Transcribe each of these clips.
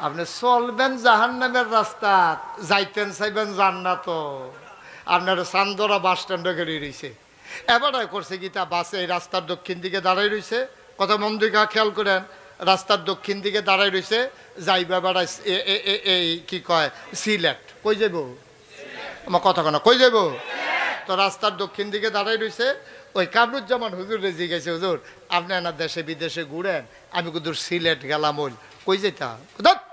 আপনি চলবেন জাহান নামের রাস্তা যাইতেন চাইবেন জান্নাত আপনার চান্দরা বাস স্ট্যান্ডে গেড়ে রয়েছে এবারে করছে কি তা বাসে এই রাস্তার দক্ষিণ দিকে দাঁড়াই রয়েছে কত মন্দিকা খেয়াল করেন রাস্তার দক্ষিণ দিকে দাঁড়াই রয়েছে যাইবা বেড়াই এই কি কয় সিলেট। কই যাব আমার কথা কেন কই যাব তো রাস্তার দক্ষিণ দিকে দাঁড়াই রয়েছে ওই কামরুজ্জামান হুজুর রেজি গেছে হুজুর আপনি না দেশে বিদেশে ঘুরেন? আমি কুদুর সিলেট গেলাম ওই। কই যেতা ধুৎ। ও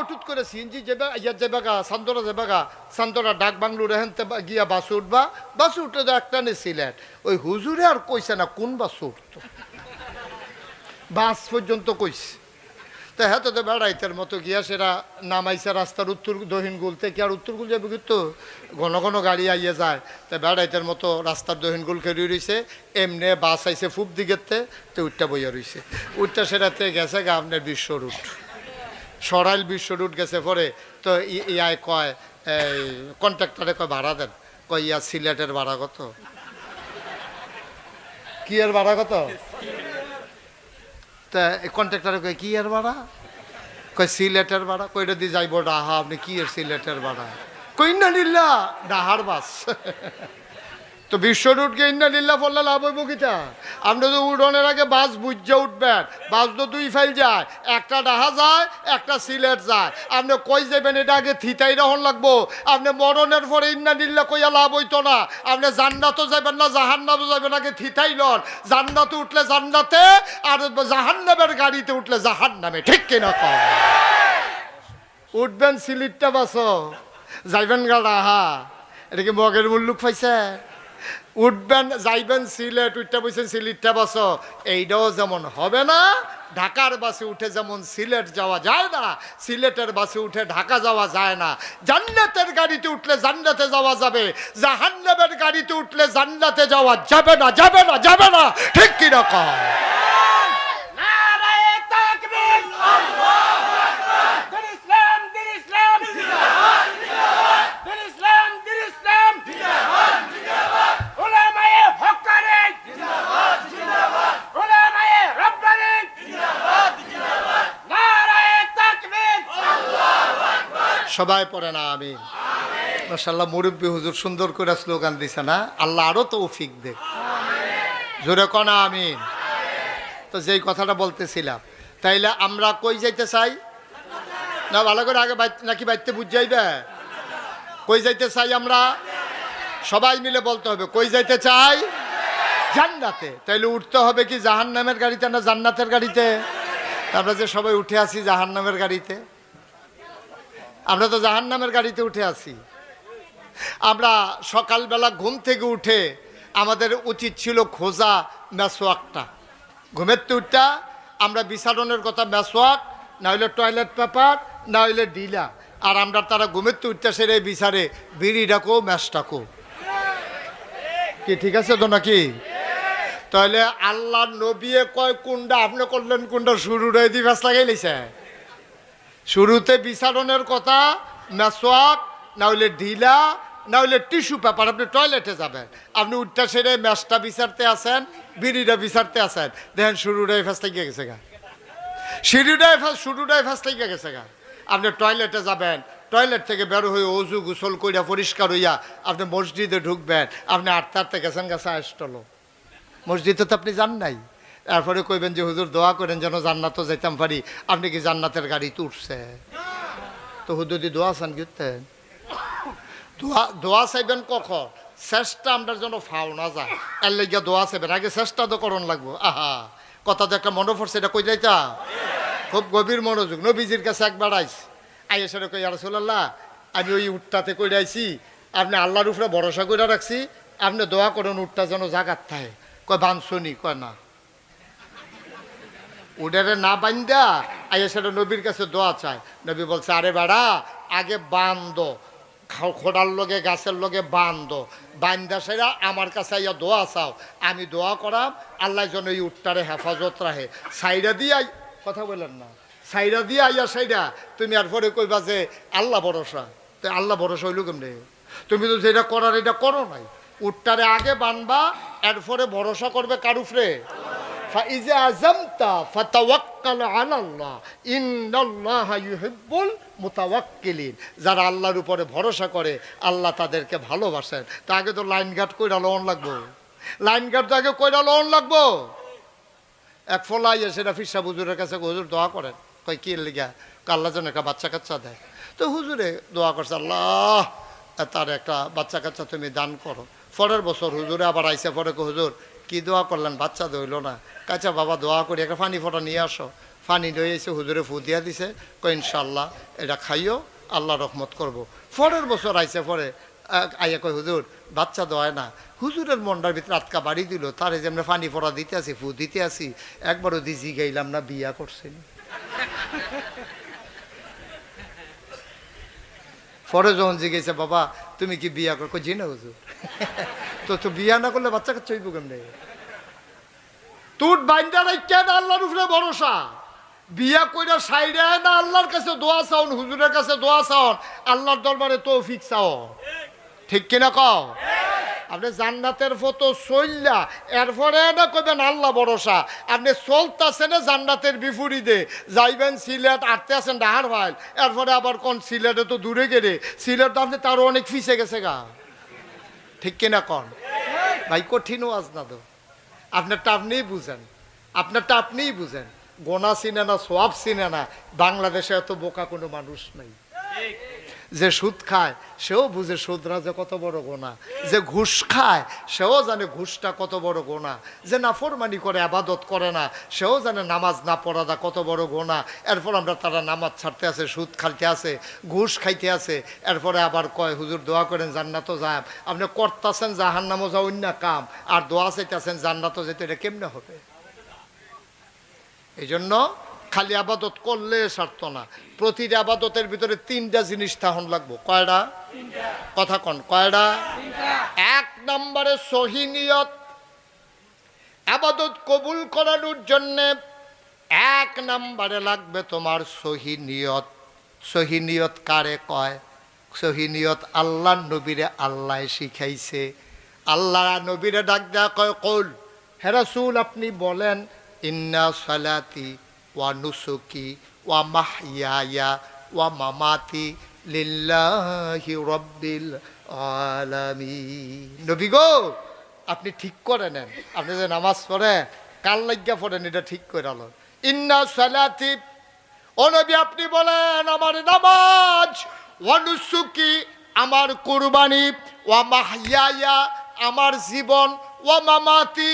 অটুট করে সিএনজি যাবে, ইয়ার যাবে গা সান্তরা যাবে গা সান্তরা ডাক বাংলু রেহেন গিয়া বাসে উঠবা, বাসে উঠে তো একটা নে সিলেট ওই হুজুরে আর কইছে না কোন বাসে উঠতো। বাস পর্যন্ত কইছে। তা হ্যাঁ তো বেড়াইতের মতো গিয়া সেরা নামাইছে রাস্তার উত্তর দক্ষিণ গুল থেকে, আর উত্তর গুল যাবে কিন্তু ঘন ঘন গাড়ি আইয়ে যায়। তো বেড়াইতের মতো রাস্তার দক্ষিণ গুল খেয়ে রইছে, এমনি বাস আইছে ফুপ দিকেতে তো উঠটা বইয়া রইছে। উঠটা সেরাতে গেছে গা, আপনার বিশ্ব রুট সরাইল বিশ্ব রুট গেছে পরে, তো ইয়ায় কয়, এই কন্ট্রাক্টরে কয় ভাড়া দেন। কয়, ইয়া সিলেটের ভাড়া কত? কি এর ভাড়া কত? তা কন্ট্রাক্টরে কয়, কি এর ভাড়া? কয়, সিলেটের ভাড়া। কইটা দিয়ে যাইব ডাহা, আপনি কি এর সিলেটের ভাড়া? কই না নিল্লা, ডাহার বাস। তো বিশ্ব রুট কে ইন্না নিল্লা পড়লে লাভ হইব কিটা আপনি তো উড়নের আগে বাস বুঝে উঠবেন। বাস তো দুই ফাইল যায়। একটা ডাহা যায়, একটা সিলেট যায়। আপনি কই যাবেন? এটা আগে থিতাই রহন লাগবো। আপনি মরণের পরে ইন্না নিল্লা কইয়া লাভ হইতো না। আপনি জান্নাতও যাবেন না জাহান্নাতও যাবেন আগে থিতাই লন। জান্নাতে উঠলে জান্নাতে, আর জাহান্নামের গাড়িতে উঠলে জাহান্নামে। ঠিক কিনা কম উঠবেন সিলিটটা বাস। যাইবেন গা ডাহা। এটা কি মগের মুল্লুক পাইছে? উঠবেন, যাইবেন সিলেট উঠতে বসে সিলেটটা বাস। এইটাও যেমন হবে না, ঢাকার বাসে উঠে যেমন সিলেট যাওয়া যায় না, সিলেটের বাসে উঠে ঢাকা যাওয়া যায় না। জান্নাতের গাড়িতে উঠলে জান্নাতে যাওয়া যাবে, জাহান্নামের গাড়িতে উঠলে জান্নাতে যাওয়া যাবে না যাবে না যাবে না। ঠিক কীরকম সবাই পড়ে না আমি। মাসাল্লাহ মুরব্বী হুজুর সুন্দর করে স্লোগান দিছে না? আল্লাহ আরও তৌফিক দে জোরে কনা, আমিন। তো যেই কথাটা বলতেছিলাম, তাইলে আমরা কই যাইতে চাই? না, ভালো করে আগে নাকি বাইতে বুঝ যাইবে? কই যাইতে চাই আমরা? সবাই মিলে বলতে হবে, কই যাইতে চাই? জান্নাতে। তাইলে উঠতে হবে কি জাহান্নামের গাড়িতে না জান্নাতের গাড়িতে? আমরা যে সবাই উঠে আসি জাহান্নামের গাড়িতে। আমরা তো জাহান নামের গাড়িতে উঠে আছি। আমরা সকালবেলা ঘুম থেকে উঠে আমাদের উচিত ছিল খোঁজা মেসোয়াকটা ঘুমের তো উঠটা আমরা বিছাদনের কথা মেসোয়াক না হইলে টয়লেট পেপার, না হইলে ডিলা আর আমরা তারা ঘুমের তো উঠতে সেরে বিচারে বিড়ি ডাকো ম্যাশ ডাকো। কি, ঠিক আছে তো নাকি? তাহলে আল্লাহ নবিয়ে কয় কুন্ডা আপনি করলেন কুন্ডা শুরু রে দি ফেস লাগাই লিছে শুরুতে বিচারণের কথা মেসোয়াক না হইলে ঢিলা, না হইলে টিস্যু পেপার, আপনি টয়লেটে যাবেন। আপনি উঠটা সেরে ম্যাচটা বিচারতে আসেন, বিড়িটা বিচারতে আসেন। দেখেন শুরুটাই ফেস থেকে গেছে গা। সিঁড়িটাই ফার্স্ট শুরুটাই ফার্স্ট থেকে গেছে গা। আপনি টয়লেটে যাবেন, টয়লেট থেকে বের হয়ে অজু গোসল কইরা পরিষ্কার হইয়া আপনি মসজিদে ঢুকবেন, আপনি আটতে আটতে গেছেন গেছে আসটলো মসজিদে তো আপনি যান নাই। তারপরে কইবেন যে, হুজুর, দোয়া করেন যেন জান্নাতও যাইতাম পারি। আপনি কি জান্নাতের গাড়িতে উঠছে তো হুজুরি দোয়া চান গিতেন দোয়া দোয়া চাইবেন কখন? চেষ্টা আমরা যেন ফাও না যায়। এর লেগে দোয়া চাইবেন। আগে চেষ্টা তো করণ লাগবো। আহা, কথা তো একটা মনে পড়ছে, এটা কই যাইতা? খুব গভীর মনোযোগ। নবীজির কাছে একবার আইস। আইয়া সেটা কই আরসুল্লাহ আমি ওই উঠটাতে কই আইছি, আপনি আল্লাহর উপরে ভরসা করে রাখছি, আপনি দোয়া করেন উঠটা যেন জাগাত থাকে। কয় বানসনি কয়, না। উডারে না বান্দা, আইয়া সেটা নবীর কাছে দোয়া চায়। নবী বলছে, আরে বেড়া, আগে বান্দ। খোড়ার লগে, গাছের লগে বান্ধ বান্দা সেরা, আমার কাছে আইয়া দোয়া চাও। আমি দোয়া করাম, আল্লাহ যেন এই উট্টারে হেফাজত রাখে। দিয়ে আই- কথা বললেন না। সাইরা দিয়ে আইয়া সাইরা, তুমি আর পরে কইবা যে, আল্লাহ ভরসা। তো আল্লাহ ভরসা হইল কেমনে? তুমি তো যেটা করার এটা করো নাই। উট্টারে আগে বানবা, এরপরে ভরসা করবে কারুফরে ফাইজা আজমতা ফাতাওয়াক্কাল তাওয়াক্কাল আলাল্লাহ ইন্নাল্লাহ ইউহিব্বুল মুতাওয়াক্কিলিন যারা আল্লাহর উপরে ভরসা করে, আল্লাহ তাদেরকে ভালোবাসেন। তা আগে তো লাইন গার্ড কইরা লোন লাগবো। লাইন গার্ড তো আগে কইরা লোন লাগবো। এক ফলাই সেটা ফিরসা হুজুরের কাছে হুজুর, দোয়া করেন। কই, কি লিগা? আল্লাহ যেন একটা বাচ্চা কাচ্চা দেয়? তো হুজুরে দোয়া করছে, আল্লাহ, তার একটা বাচ্চা কাচ্চা তুমি দান করো। পরের বছর হুজুরে আবার আইসে, পরে হুজুর কি দোয়া করলেন? বাচ্চা দইল না। কাচ্চা বাবা দোয়া করি, একটা পানি ফটা নিয়ে আসো। পানি লয়ে এসে হুজুরে ফু দিয়া দিছে কই ইনশাল্লাহ এটা খাইও, আল্লাহ রহমত করব। পরের বছর আইসে পরে আইয়া কই হুজুর, বাচ্চা দোয়ায় না। হুজুরের মনটার ভিতরে আটকা বাড়ি দিল, তারে যে আমরা পানি ফোড়া দিতে আসি, ফু দিতে আসি, একবারও দিছি গাইলাম না, বিয়া করছেন। পরে যখন জিজ্ঞেসে, বাবা, তুমি কি বিয়া করো জি না, হুজুর। তো তো বিয়া না করলে বাচ্চা কাচ্চা হইব কেমনে? তুট বাইন্দা কেন আল্লাহর উপরে ভরসা। বিয়া কইরা সাইডে না আল্লাহর কাছে দোয়া চাওন, হুজুরের কাছে দোয়া চাওন, আল্লাহর দরবারে তৌফিক চাও ঠিক কিনা কও? আপনি জান্নাতের ফটো চললা এরপরে না কইবেন আল্লাহ ভরসা। আপনি চলতেছেন জান্নাতের বিপরীতে। যাইবেন সিলেট, আটতে আছেন ডাহার ভাইল এরপরে আবার কোন সিলেটে তো দূরে গেলে, সিলেট আপনি তারও অনেক ফিসে গেছে গা। ঠিক কিনা কন? ভাই কঠিনও ওয়াজ না তো। আপনারটা আপনিই বুঝেন। আপনারটা আপনিই বুঝেন। গোনা চিনে না, সোয়াব চিনে না। বাংলাদেশে এত বোকা কোনো মানুষ নাই। যে সুদ খায়, সেও বুঝে সুদরা যে কত বড় গোনা। যে ঘুষ খায়, সেও জানে ঘুষটা কত বড় গোনা। যে নাফরমানি করে, আবাদত করে না, সেও জানে নামাজ না পড়াদা কত বড় গোনা। এরপর আমরা তারা নামাজ ছাড়তে আছে, সুদ খাইতে আছে, ঘুষ খাইতে আছে। এরপরে আবার কয়, হুজুর, দোয়া করেন, জান্নাত যায় আপনি করতেছেন জাহান নামও যা অন্য কাম। আর দোয়া চাইতেছেন জান্নাত যেতে এটা কেমনে হবে? এই জন্য খালি আবাদত করলে সারত না। প্রতিটা আবাদতের ভিতরে তিনটা জিনিস থাহন লাগবো। কয়টা? কথা কন কয়টা? এক নম্বরে সহিনিয়ত আবাদত কবুল করানোর জন্যে এক নম্বরে লাগবে তোমার সহিনিয়ত সহিনিয়ত কারে কয়? সহিনিয়ত আল্লাহ নবীরে আল্লাহ শিখাইছে। আল্লাহ নবীরে ডাক দেয়া কয় কল হেরাসুল আপনি বলেন ইন্না সালাতি ওয়া নুসুকি ওয়া মাহইয়ায়া ওয়া মামাতি লিল্লাহি রব্বিল আলামিন নবী গো, আপনি ঠিক করে নেন। আপনি যে নামাজ পড়েন কাল লাগিয়া পড়েন, এটা ঠিক করে আলো। ইন্না সালাতি, ও নবী আপনি বলেন, আমার নামাজ ওয়ানুসুকি আমার কুরবানি, ওয়া মাহইয়ায়া, আমার জীবন, ওয়া মামাতি,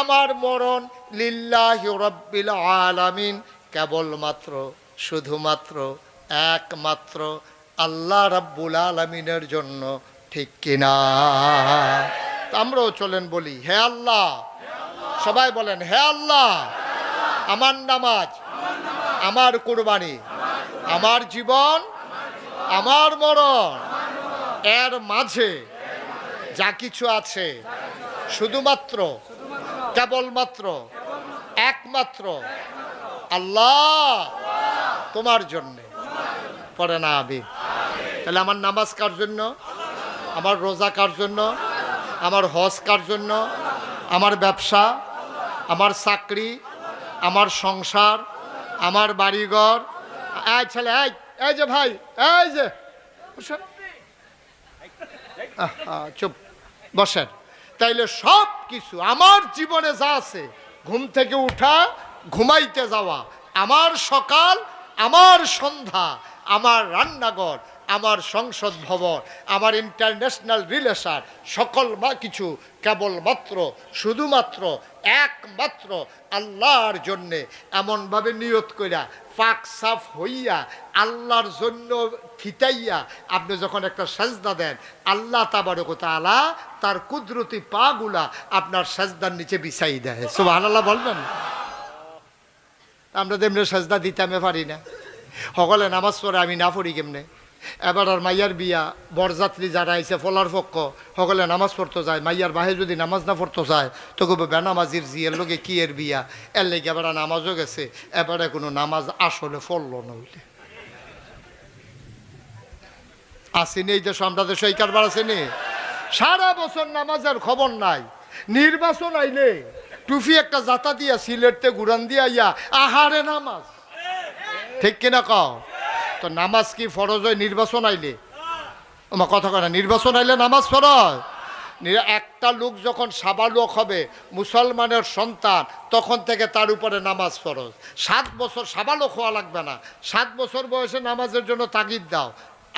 আমার মরণ আলামিন কেবলমাত্র, শুধুমাত্র, একমাত্র আল্লাহ রাব্বুল আলামিনের জন্য, ঠিক কিনা? আমরাও চলেন বলি, হে আল্লাহ। সবাই বলেন, হে আল্লাহ। আমার নামাজ, আমার কুরবানি, আমার জীবন, আমার মরণ, এর মাঝে যা কিছু আছে, শুধুমাত্র, কেবলমাত্র একমাত্র আল্লাহ তোমার জন্যে। পড়ে না আবি। তাহলে আমার নামাজ কার জন্য? আমার রোজা কার জন্য? আমার হজ কার জন্য? আমার ব্যবসা? আমার চাকরি? আমার সংসার? আমার বাড়িঘর? এই ছেলে, এই এই যে ভাই, এই যে। চুপ। বসেন। তাইলে সব কিছু আমার জীবনে যা আছে ঘুম থেকে উঠা ঘুমাইতে যাওয়া। আমার সকাল আমার সন্ধ্যা আমার রান্নাঘর। আমার সংসদ ভবন, আমার ইন্টারন্যাশনাল রিলেশন সকল বা কিছু কেবলমাত্র, শুধুমাত্র, একমাত্র আল্লাহর জন্যে এমনভাবে নিয়ত কইরা, পাক সাফ হইয়া, আল্লাহর জন্য থিতাইয়া আপনি যখন একটা সাজদা দেন, আল্লাহ তাবারকতা আলা তার কুদরতি পাগুলা আপনার সাজদার নিচে বিছাই দেয়। সুবাহ আল্লাহ বলবেন? আমরা তো এমনি সাজদা দিতে আমি পারি না। সকলে নামাজ পড়ে আমি না পড়ি কেমনে? এবার আর মাইয়ার বিয়া, বরযাত্রী যারা আইছে, ফলার পক্ষ, সকলে নামাজ পড়তে যায়। মাইয়ার বাহে যদি নামাজ না পড়তে যায়, তো কবে বেনামাজির জিয়ের লোকে কি এর বিয়া? এর লেগে এবার নামাজও গেছে। এবারে কোনো নামাজ আসলে ফললো না হইলে আসেনি এই দেশ, আমরা দেশে এই কারবার আসেনি। সারা বছর নামাজের খবর নাই। নির্বাচন আইলে টুফি একটা জাতা দিয়া সিলেটতে ঘুরান দিয়া ইয়া আহারে নামাজ। ঠিক কিনা কও? তো নামাজ কি ফরজ হয়? নির্বাচন আইলে। আমার কথা কয় নির্বাচন আইলে নামাজ ফরজ। একটা লোক যখন সাবালক হবে, মুসলমানের সন্তান, তখন থেকে তার উপরে নামাজ ফরজ। সাত বছর সাবালক হওয়া লাগবে না। সাত বছর বয়সে নামাজের জন্য তাগিদ দাও।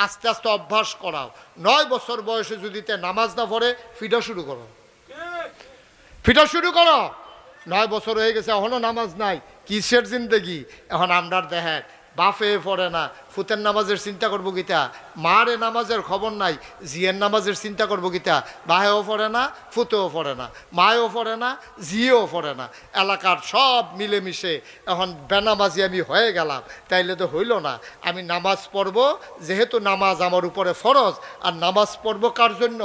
আস্তে আস্তে অভ্যাস করাও। নয় বছর বয়সে যদি তে নামাজ না পড়ে ফিটা শুরু করো। ফিটা শুরু করো। নয় বছর হয়ে গেছে, এখনও নামাজ নাই। কিসের জিন্দগি? এখন আমরা দেখেন বাফে পড়ে না, ফুতের নামাজের চিন্তা করব গীতা মারে নামাজের খবর নাই, জিয়ের নামাজের চিন্তা করব গীতা বাহেও পড়ে না, ফুতেও পড়ে না, মায়েও পড়ে না, জিয়েও পড়ে না। এলাকার সব মিলেমিশে এখন বেনামাজি আমি হয়ে গেলাম, তাইলে তো হইল না। আমি নামাজ পড়ব, যেহেতু নামাজ আমার উপরে ফরজ, আর নামাজ পড়ব কার জন্য?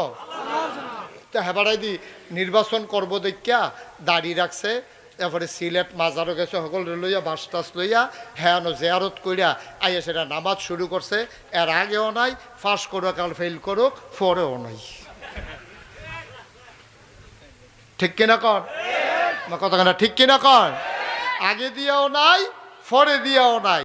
তা হেবারাই দি, নির্বাচন করব দেখিয়া, দাড়ি রাখছে তারপরে সিলেট মাজারও গেছে সকল লইয়া বাস টাস লইয়া হ্যাঁ জেয়ারত কইরা আইয়া সেটা নামাজ শুরু করছে। এর আগেও নাই ফার্স্ট করুক আর ফেল করুক, পরেও নাই। ঠিক কিনা কর কথা কথা ঠিক কিনা কর আগে দিয়েও নাই ফরে দিয়েও নাই।